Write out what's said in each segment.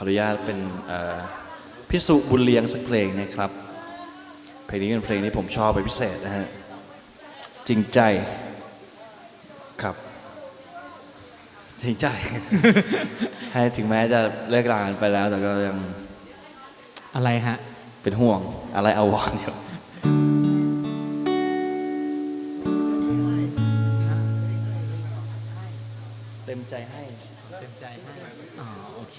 ขออนุญาตเป็นเอ่อพิสุบุญเลียงสักเพลงนะครับ เพลงนี้เป็นเพลงที่ผมชอบเป็นพิเศษนะฮะ จริงใจครับ จริงใจ ให้ถึงแม้จะเลิกลากันไปแล้ว แต่ก็ยังอะไรฮะ เป็นห่วงอะไรอาวรณ์อยู่เต็มใจให้ เต็มใจให้อ๋อโอเค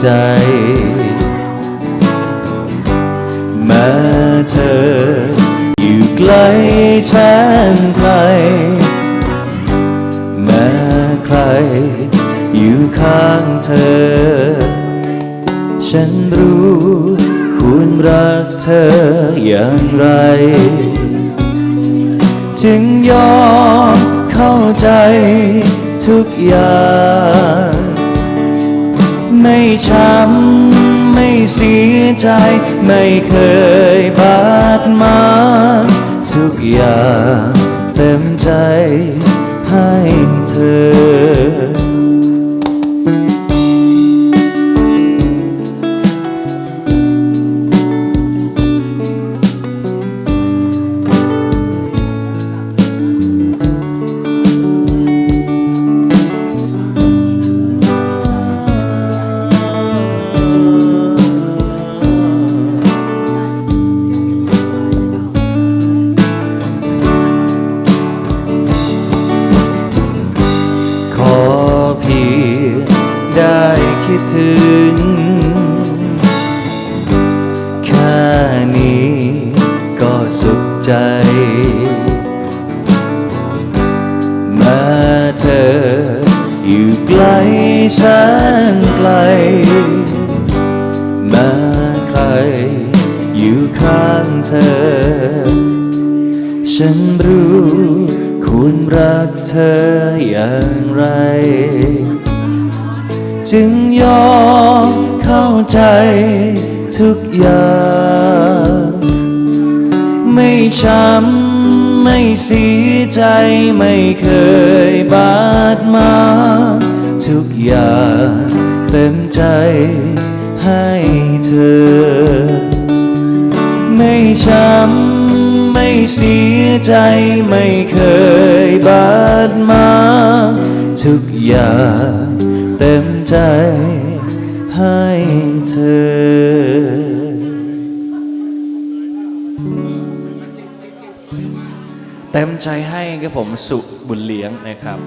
ใจ แม้เธออยู่ไกลแสนไกล แม้ใครอยู่ข้างเธอ ฉันรู้คุณรักเธออย่างไร จึงยอมเข้าใจทุกอย่าง ช้ำไม่เสียใจไม่เคยบาดหมางทุกอย่างเต็มใจให้เธอ ถึงแค่นี้ก็สุขใจแม้เธออยู่ไกลแสนไกลแม้ใครอยู่ข้างเธอ ฉันรู้คุณรักเธออย่างไร จึงยอมเข้าใจทุกอย่างไม่ช้ำไม่เสียใจไม่เคยบาดหมางทุกอย่างเต็มใจให้เธอ ไม่ช้ำไม่เสียใจไม่เคยบาดหมางทุกอย่าง ใจให้เธอเต็มใจให้กับผมสุบุญเลี้ยงนะครับ